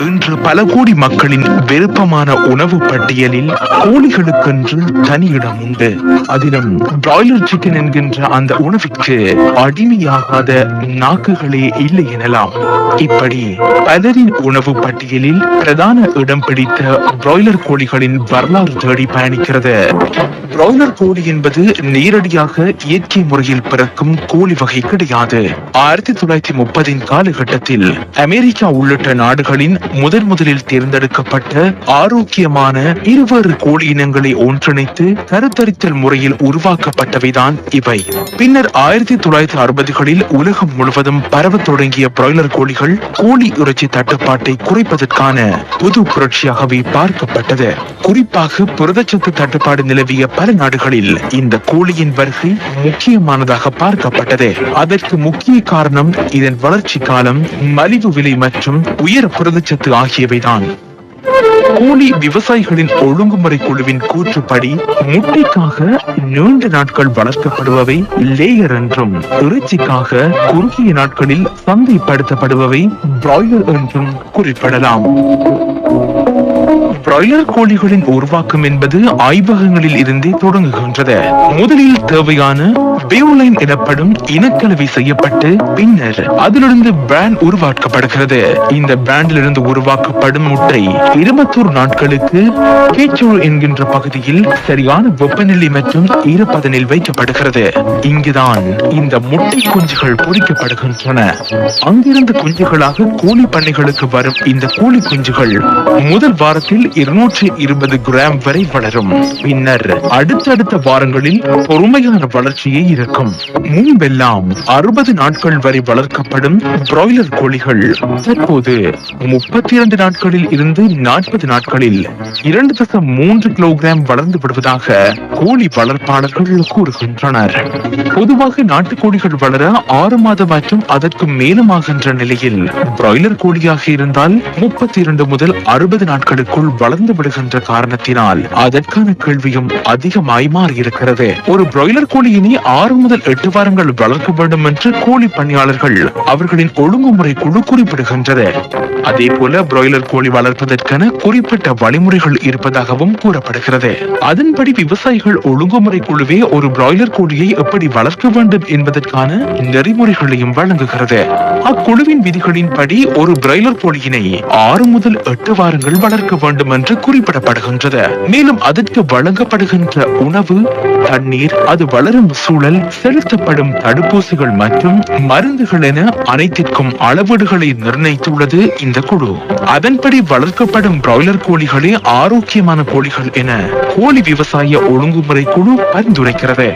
இன்று பல கோடி மக்களின் விருப்பமான உணவு பட்டியலில் கோழிகளுக்கென்று தனி இடம் உண்டு. அதிலும் பிராய்லர் சிக்கன் என்கின்ற அந்த உணவிற்கு அடிமையாகாத நாக்குகளே இல்லை எனலாம். இப்படி பலரின் உணவு பட்டியலில் பிரதான இடம் பிடித்த பிராய்லர் கோழிகளின் வரலாறு தேடி பயணிக்கிறது. பிராய்லர் கோழி என்பது நேரடியாக இயற்கை முறையில் பிறக்கும் கோழி வகை கிடையாது. ஆயிரத்தி தொள்ளாயிரத்தி முப்பதின் காலகட்டத்தில் அமெரிக்கா உள்ளிட்ட நாடுகளின் முதன் முதலில் தேர்ந்தெடுக்கப்பட்ட ஆரோக்கியமான இருவேறு கோழி இனங்களை ஒன்றிணைத்து கருத்தரித்தல் முறையில் உருவாக்கப்பட்டவைதான் இவை. பின்னர் ஆயிரத்தி தொள்ளாயிரத்தி அறுபதுகளில் உலகம் முழுவதும் பரவத் தொடங்கிய பிராய்லர் கோழிகள் கோழி இறைச்சி தட்டுப்பாட்டை குறைப்பதற்கான பொது புரட்சியாகவே பார்க்கப்பட்டது. குறிப்பாக புரதச்சத்து தட்டுப்பாடு நிலவிய பல நாடுகளில் இந்த கோழியின் வருகை முக்கியமானதாக பார்க்கப்பட்டது. அதற்கு முக்கிய காரணம் இதன் வளர்ச்சி காலம் மலிவு விலை மற்றும் உயர் புரதச்சத்து ஆகியவைதான். கோழி விவசாயிகளின் ஒழுங்குமுறை குழுவின் கூற்றுப்படி முட்டைக்காக நீண்ட நாட்கள் வளர்க்கப்படுபவை லேயர் என்றும் இறைச்சிக்காக குறுகிய நாட்களில் சந்தைப்படுத்தப்படுபவை பிராய்லர் என்றும் குறிப்பிடலாம். பிராய்லர் கோழிகளின் உருவாக்கம் என்பது ஆய்வகங்களில் இருந்தே தொடங்குகின்றது. முதலில் தேவையான பியோலைன் எனப்படும் இனக்கலவை செய்யப்பட்டு பின்னர் அதிலிருந்து பிராண்ட் உருவாக்கப்படுகிறது. இந்த பிராண்டிலிருந்து உருவாக்கப்படும் முட்டை இருபத்தோரு நாட்களுக்கு கேச்சூர் என்கின்ற பகுதியில் சரியான வெப்பநிலை மற்றும் ஈரப்பதனில் வைக்கப்படுகிறது. இங்குதான் இந்த முட்டை குஞ்சுகள் பொறிக்கப்படுகின்றன. அங்கிருந்து குஞ்சுகளாக கோழி பண்ணைகளுக்கு வரும் இந்த கோழி குஞ்சுகள் முதல் வாரத்தில் இருநூற்றி இருபது கிராம் வரை வளரும். பின்னர் அடுத்தடுத்த வாரங்களில் பொறுமையான வளர்ச்சியே இருக்கும். முன்பெல்லாம் அறுபது நாட்கள் வரை வளர்க்கப்படும் பிராய்லர் கோழிகள் தற்போது முப்பத்தி இரண்டு நாட்களில் இருந்து நாற்பது நாட்களில் இரண்டு தசம் மூன்று கிலோகிராம் வளர்ந்து விடுவதாக கோழி வளர்ப்பாளர்கள் கூறுகின்றனர். பொதுவாக நாட்டுக்கோழிகள் வளர ஆறு மாதம் மற்றும் அதற்கு மேலுமாகின்ற நிலையில் பிராய்லர் கோழியாக இருந்தால் முப்பத்தி இரண்டு முதல் அறுபது நாட்களுக்குள் வளர்ந்து விடுகின்ற காரணத்தினால் அதற்கான கேள்வியும் அதிகமாய் மாறியிருக்கிறது. ஒரு பிராய்லர் கோழியினை ஆறு முதல் எட்டு வாரங்கள் வளர்க்க வேண்டும் என்று கோழி பணியாளர்கள் அவர்களின் ஒழுங்குமுறை குழு குறிப்பிடுகின்றது. அதே போல பிராய்லர் கோழி வளர்ப்பதற்கென குறிப்பிட்ட வழிமுறைகள் இருப்பதாகவும் கூறப்படுகிறது. அதன்படி விவசாயிகள் ஒழுங்குமுறை குழுவே ஒரு பிராய்லர் கோழியை எப்படி வளர்க்க வேண்டும் என்பதற்கான நெறிமுறைகளையும் வழங்குகிறது. அக்குழுவின் விதிகளின்படி ஒரு பிராய்லர் கோழியினை ஆறு முதல் எட்டு வாரங்கள் வளர்க்க வேண்டும் என்று குறிப்பிடப்படுகின்றது. மேலும் அதற்கு வழங்கப்படுகின்ற உணவு தண்ணீர் அது வளரும் சூழல் செலுத்தப்படும் தடுப்பூசிகள் மற்றும் மருந்துகள் என அனைத்திற்கும் அளவீடுகளை நிர்ணயித்துள்ளது இந்த குழு. அதன்படி வளர்க்கப்படும் பிராய்லர் கோழிகளே ஆரோக்கியமான கோழிகள் என கோழி விவசாய ஒழுங்குமுறை குழு பரிந்துரைக்கிறது.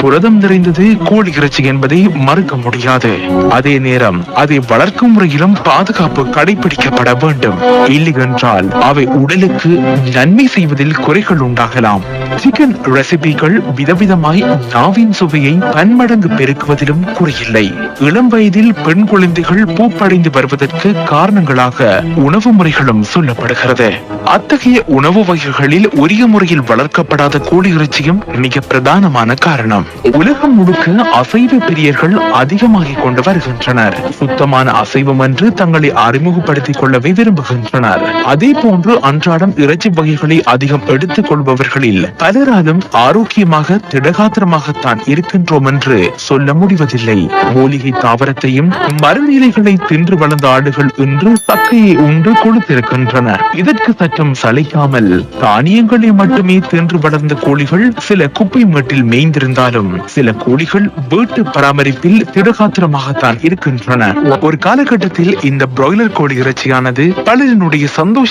புரதம் நிறைந்தது கோழி இறைச்சி என்பதை மறுக்க முடியாது. அதே நேரம் அதை வளர்க்கும் முறையிலும் பாதுகாப்பு கடைபிடிக்கப்பட வேண்டும். இல்லை என்றால் அவை உடலுக்கு நன்மை செய்வதில் குறைகள் உண்டாகலாம். சிக்கன் ரெசிபிகள் விதவிதமாய் நாவின் சுவையை பன்மடங்கு பெருக்குவதிலும் குறையில்லை. இளம் வயதில் பெண் குழந்தைகள் பூப்படைந்து வருவதற்கு காரணங்களாக உணவு முறைகளும் சொல்லப்படுகிறது. அத்தகைய உணவு வகைகளில் உரிய முறையில் வளர்க்கப்படாத கோழி மிக பிரதானமான காரணம். உலகம் முழுக்க அசைவ பிரியர்கள் அதிகமாகிக் கொண்டு வருகின்றனர். சுத்தமான அசைவம் என்று தங்களை அறிமுகப்படுத்திக் கொள்ளவே விரும்புகின்றனர். அதே போன்று அன்றாடம் இறைச்சி வகைகளை அதிகம் எடுத்துக் கொள்பவர்களில் பலராலும் ஆரோக்கியமாக திடகாத்திரமாகத்தான் இருக்கின்றோம் என்று சொல்ல முடிவதில்லை. மூலிகை தாவரத்தையும் மருந்து இலைகளை தின்று வளர்ந்த ஆடுகள் இன்று சக்கையை உண்டு கொடுத்திருக்கின்றன. இதற்கு சற்றும் சளைக்காமல் தானியங்களை மட்டுமே தின்று வளர்ந்த கோழிகள் சில குப்பை மேட்டில் மேய்ந்திருந்தாலும் சில கோழிகள் வீட்டு பராமரிப்பில் திடகாத்திரமாகத்தான் இருக்கின்றன. ஒரு காலகட்டத்தில் இந்த பிராய்லர் கோழி இறைச்சியானது பலரினுடைய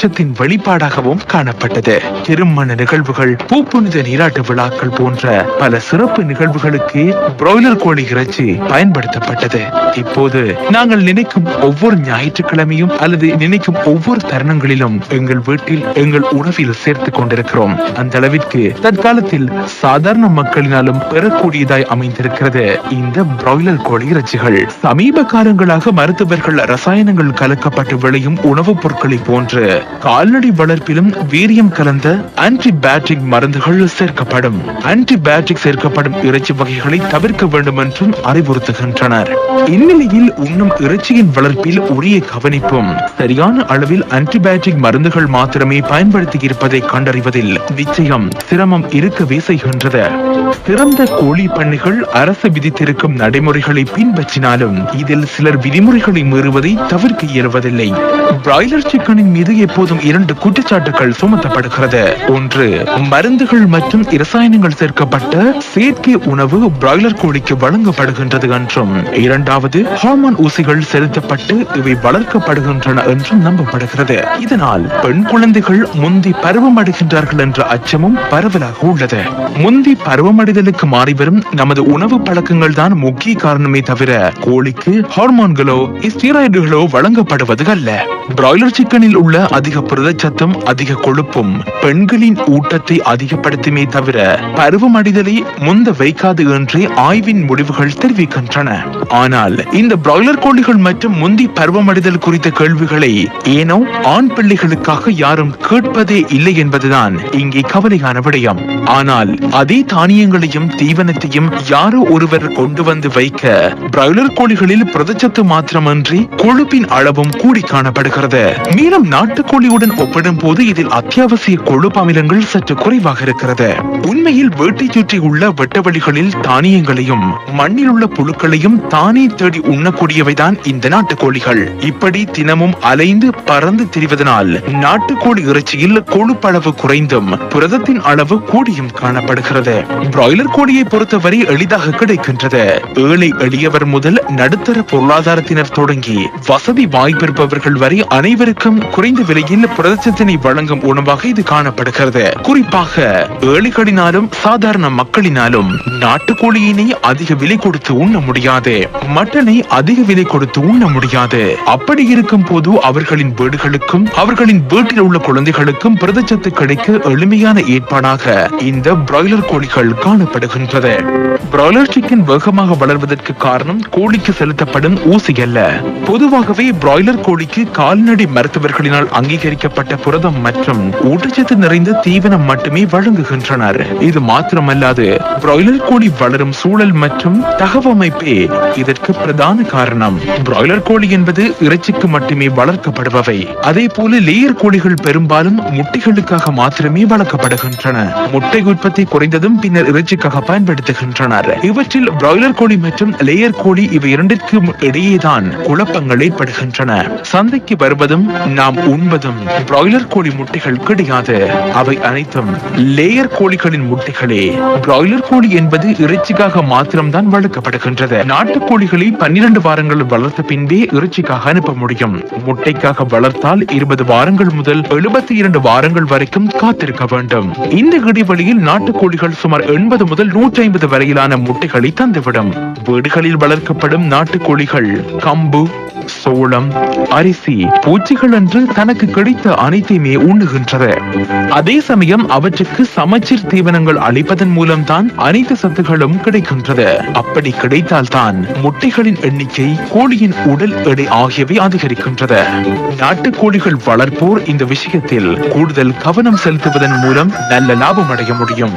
சந்தோஷத்தின் வெளிப்பாடாகவும் காணப்பட்டது. திருமண நிகழ்வுகள் பூப்புனித நீராட்டு விழாக்கள் போன்ற பல சிறப்பு நிகழ்வுகளுக்கு பிராய்லர் கோழி இறைச்சி பயன்படுத்தப்பட்டது. இப்போது நாங்கள் நினைக்கும் ஒவ்வொரு ஞாயிற்றுக்கிழமையும் அல்லது நினைக்கும் ஒவ்வொரு தருணங்களிலும் எங்கள் வீட்டில் எங்கள் உணவில் சேர்த்துக் கொண்டிருக்கிறோம். அந்த அளவிற்கு தற்காலத்தில் சாதாரண மக்களினாலும் பெறக்கூடியதாய் அமைந்திருக்கிறது இந்த பிராய்லர் கோழி இறைச்சிகள். சமீப காலங்களாக மருத்துவர்கள் ரசாயனங்கள் கலக்கப்பட்டு விளையும் உணவுப் பொருட்களை போன்று கால்நடை வளர்ப்பிலும் வீரியம் கலந்த ஆன்டிபயாட்டிக் மருந்துகள் சேர்க்கப்படும். ஆன்டிபயாட்டிக் சேர்க்கப்படும் இறைச்சி வகைகளை தவிர்க்க வேண்டும் என்றும் அறிவுறுத்துகின்றனர். இந்நிலையில் உண்ணும் இறைச்சியின் வளர்ப்பில் உரிய கவனிப்பும். சரியான அளவில் ஆன்டிபயாட்டிக் மருந்துகள் மாத்திரமே பயன்படுத்தி இருப்பதை கண்டறிவதில் நிச்சயம் சிரமம் இருக்கவே செய்கின்றது சிறந்த கோழி பண்ணைகள் அரசு விதித்திருக்கும் நடைமுறைகளை பின்பற்றினாலும் இதில் சிலர் விதிமுறைகளை மீறுவதை தவிர்க்க இயல்வதில்லை. பிராய்லர் சிக்கனின் மீது எப்போதும் இரண்டு குற்றச்சாட்டுகள் சுமத்தப்படுகிறது. ஒன்று மருந்துகள் மற்றும் இரசாயனங்கள் சேர்க்கப்பட்ட செயற்கை உணவு பிராய்லர் கோழிக்கு வழங்கப்படுகின்றது என்றும். இரண்டாவது ஹார்மோன் ஊசிகள் செலுத்தப்பட்டு இவை வளர்க்கப்படுகின்றன என்றும் நம்பப்படுகிறது. இதனால் பெண் குழந்தைகள் முந்தி பருவமடைகின்றார்கள் என்ற அச்சமும் பரவலாக உள்ளது. முந்தி பருவம் பருவமடைதலுக்கு மாறிவரும் நமது உணவு பழக்கங்கள் தான் முக்கிய காரணமே தவிர கோழிக்கு ஹார்மோன்களோ ஸ்டீராய்டுகளோ வழங்கப்படுவது அல்ல. பிராய்லர் சிக்கனில் உள்ள அதிக புரதச்சத்தும் அதிக கொழுப்பும் பெண்களின் ஊட்டத்தை அதிகப்படுத்துமே தவிர பருவமடைதலை முந்த வைக்காது என்றே ஆய்வின் முடிவுகள் தெரிவிக்கின்றன. ஆனால் இந்த பிராய்லர் கோழிகள் மற்றும் முந்தி பருவமடைதல் குறித்த கேள்விகளை ஏனோ ஆண் பிள்ளைகளுக்காக யாரும் கேட்பதே இல்லை என்பதுதான் இங்கே கவலையான விடயம். ஆனால் அதே தானியங்களையும் தீவனத்தையும் யாரோ ஒருவர் கொண்டு வந்து வைக்க பிராய்லர் கோழிகளில் புரதச்சத்து மாத்திரமன்றி கொழுப்பின் அளவும் கூடி காணப்படுகிறது. மேலும் நாட்டுக்கோழியுடன் ஒப்பிடும் போது இதில் அத்தியாவசிய கொழுப்பு அமிலங்கள் சற்று குறைவாக இருக்கிறது. உண்மையில் வேட்டை சுற்றி உள்ள வெட்டவெளிகளில் தானியங்களையும் மண்ணில் உள்ள புழுக்களையும் தானே தேடி உண்ணக்கூடியவைதான் இந்த நாட்டுக்கோழிகள். இப்படி தினமும் அலைந்து பறந்து திரிவதனால் நாட்டுக்கோழி இறைச்சியில் கொழுப்பளவு குறைந்தும் புரதத்தின் அளவு கூடியும் காணப்படுகிறது. பிராய்லர் கோழியை பொறுத்தவரை எளிதாக கிடைக்கின்றது. ஏழை எளியவர் முதல் நடுத்தர பொருளாதாரத்தினர் தொடங்கி வசதி வாய்ப்பிருப்பவர்கள் வரை அனைவருக்கும் குறைந்த விலையில் புரதச்சத்தினை வழங்கும் உணவாக இது காணப்படுகிறது. குறிப்பாக ஏழைகளினாலும் சாதாரண மக்களினாலும் நாட்டுக்கோழியினை அதிக விலை கொடுத்து உண்ண முடியாது. மட்டனை அதிக விலை கொடுத்து உண்ண முடியாது. அப்படி இருக்கும் போது அவர்களின் வீடுகளுக்கும் அவர்களின் வீட்டில் உள்ள குழந்தைகளுக்கும் புரதச்சத்து கிடைக்க எளிமையான ஏற்பாடாக இந்த பிராய்லர் கோழிகள் காணப்படுகின்றது. பிராய்லர் சிக்கன் வேகமாக வளர்வதற்கு காரணம் கோழிக்கு செலுத்தப்படும் ஊசி அல்ல. பொதுவாகவே பிராய்லர் கோழிக்கு கால்நடை மருத்துவர்களினால் அங்கீகரிக்கப்பட்ட புரதம் மற்றும் ஊட்டச்சத்து நிறைந்த தீவனம் மட்டுமே வழங்குகின்றனர். இது மாத்திரமல்லாது பிராய்லர் கோழி வளரும் சூழல் மற்றும் தகவமைப்பே இதற்கு பிரதான காரணம். பிராய்லர் கோழி என்பது இறைச்சிக்கு மட்டுமே வளர்க்கப்படுபவை. அதே போல லேயர் கோழிகள் பெரும்பாலும் முட்டைகளுக்காக மாத்திரமே வளர்க்கப்படுகின்றன. முட்டை உற்பத்தி குறைந்ததும் பின்னர் இறைச்சிக்காக பயன்படுத்துகின்றன பயன்படுத்துகின்றனர் இவற்றில் பிராய்லர் கோழி மற்றும் லேயர் கோழி இவை இரண்டிற்கும் இடையேதான் குழப்பங்கள் ஏற்படுகின்றன. சந்தைக்கு வருவதும் நாம் உண்பதும் பிராய்லர் கோழி முட்டைகள் கிடையாது. அவை அனைத்தும் லேயர் கோழிகளின் முட்டைகளே. பிராய்லர் கோழி என்பது இறைச்சிக்காக மாத்திரம்தான் வளர்க்கப்படுகின்றது. நாட்டுக்கோழிகளை பன்னிரண்டு வாரங்கள் வளர்த்த பின்பே இறைச்சிக்காக அனுப்ப முடியும். முட்டைக்காக வளர்த்தால் இருபது வாரங்கள் முதல் எழுபத்தி இரண்டு வாரங்கள் வரைக்கும் காத்திருக்க வேண்டும். இந்த இடைவெளியில் நாட்டுக்கோழிகள் சுமார் எண்பது முதல் நூற்றி ஐம்பது வரையில் அளவிலான முட்டைகளை தந்துவிடும். வீடுகளில் வளர்க்கப்படும் நாட்டுக்கோழிகள் கம்பு சோளம் அரிசி பூச்சிகள் என்று தனக்கு கிடைத்த அனைத்தையுமே உண்ணுகின்றது அதே சமயம் அவற்றுக்கு சமச்சீர் தீவனங்கள் அளிப்பதன் மூலம்தான் அனைத்து சத்துகளும் கிடைக்கின்றது அப்படி கிடைத்தால்தான் முட்டைகளின் எண்ணிக்கை கோழியின் உடல் எடை ஆகியவை அதிகரிக்கின்றது நாட்டுக்கோழிகள் வளர்ப்போர் இந்த விஷயத்தில் கூடுதல் கவனம் செலுத்துவதன் மூலம் நல்ல லாபம் அடைய முடியும்.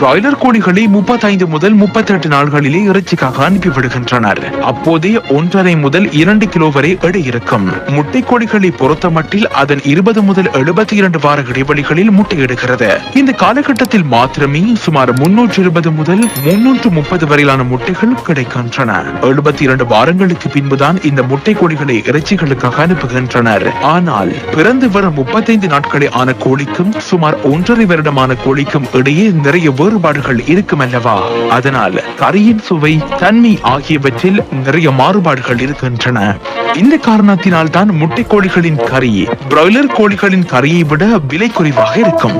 பிராய்லர் கோழிகளை முப்பத்தைந்து முதல் முதல் முப்பத்தி எட்டு நாள்களிலே இறைச்சிக்காக அனுப்பிவிடுகின்றனர். அப்போதே ஒன்றரை முதல் இரண்டு கிலோ வரை எடை இருக்கும். முட்டை கோழிகளை பொறுத்த மட்டில் அதன் இருபது முதல் எழுபத்தி இரண்டு வார இடைவெளிகளில் முட்டையிடுகிறது. இந்த காலகட்டத்தில் மாத்திரமே சுமார் முன்னூற்று இருபது முதல் முன்னூற்று முப்பது வரையிலான முட்டைகள் கிடைக்கின்றன. எழுபத்தி இரண்டு வாரங்களுக்கு பின்புதான் இந்த முட்டை கோழிகளை இறைச்சிகளுக்காக அனுப்புகின்றனர். ஆனால் பிறந்து வரும் முப்பத்தைந்து நாட்களே ஆன கோழிக்கும் சுமார் ஒன்றரை வருடமான கோழிக்கும் இடையே நிறைய வேறுபாடுகள் இருக்கும் அல்லவா? அதனால் கறியின் சுவை தன்மை ஆகியவற்றில் நிறைய மாறுபாடுகள் இருக்கின்றன. இந்த காரணத்தினால் தான் முட்டை கோழிகளின் கறி பிராய்லர் கோழிகளின் கறியை விட விலை குறைவாக இருக்கும்.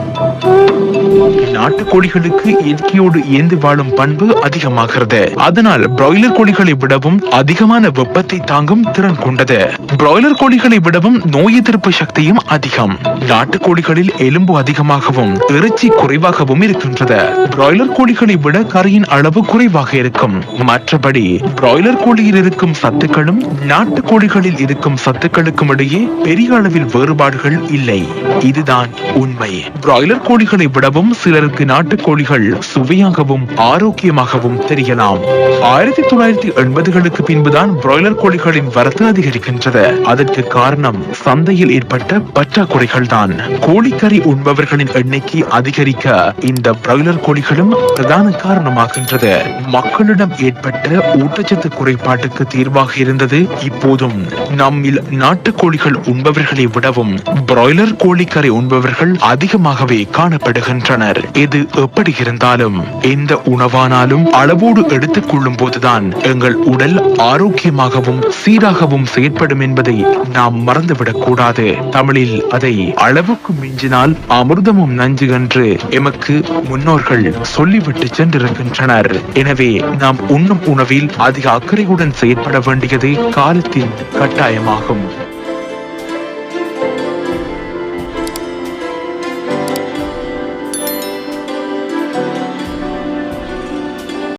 நாட்டுக்கோழிகளுக்கு இயற்கையோடு இயந்து வாழும் பண்பு அதிகமாகிறது. அதனால் பிராய்லர் கோழிகளை விடவும் அதிகமான வெப்பத்தை தாங்கும் திறன் கொண்டது. பிராய்லர் கோழிகளை விடவும் நோய் எதிர்ப்பு சக்தியும் அதிகம். நாட்டுக்கோழிகளில் எலும்பு அதிகமாகவும் இறைச்சி குறைவாகவும் இருக்கின்றது. பிராய்லர் கோழிகளை விட கரையின் அளவு குறைவாக இருக்கும். மற்றபடி பிராய்லர் கோழியில் இருக்கும் சத்துக்களும் நாட்டுக்கோழிகளில் இருக்கும் சத்துக்களுக்கும் இடையே பெரிய அளவில் வேறுபாடுகள் இல்லை. இதுதான் உண்மை. பிராய்லர் கோழிகளை விடவும் சிலருக்கு நாட்டுக்கோழிகள் சுவையாகவும் ஆரோக்கியமாகவும் தெரியலாம். ஆயிரத்தி தொள்ளாயிரத்தி எண்பதுகளுக்கு பின்புதான் பிராய்லர் கோழிகளின் வரத்து அதிகரிக்கின்றது. அதற்கு காரணம் சந்தையில் ஏற்பட்ட பற்றாக்குறைகள் தான் கோழிக்கறி உண்பவர்களின் எண்ணிக்கை அதிகரிக்க இந்த பிராய்லர் கோழிகளும் பிரதான காரணமாகின்றது. மக்களிடம் ஏற்பட்ட ஊட்டச்சத்து குறைபாட்டுக்கு தீர்வாக இருந்தது இப்போதும். நம்மில் நாட்டுக்கோழிகள் உண்பவர்களை விடவும் பிராய்லர் கோழிக்கறி உண்பவர்கள் அதிகமாகவே காணப்படுகின்றனர். இது எப்படி இருந்தாலும் எந்த உணவானாலும் அளவோடு எடுத்துக் கொள்ளும் போதுதான் எங்கள் உடல் ஆரோக்கியமாகவும் சீராகவும் செயற்படும் என்பதை நாம் மறந்துவிடக் கூடாது. தமிழில் அதை அளவுக்கு மிஞ்சினால் அமிர்தமும் நஞ்சு என்று எமக்கு முன்னோர்கள் சொல்லிவிட்டு சென்றிருக்கின்றனர். எனவே நாம் உண்ணும் உணவில் அதிக அக்கறையுடன் செயற்பட வேண்டியது காலத்தின் கட்டாயமாகும்.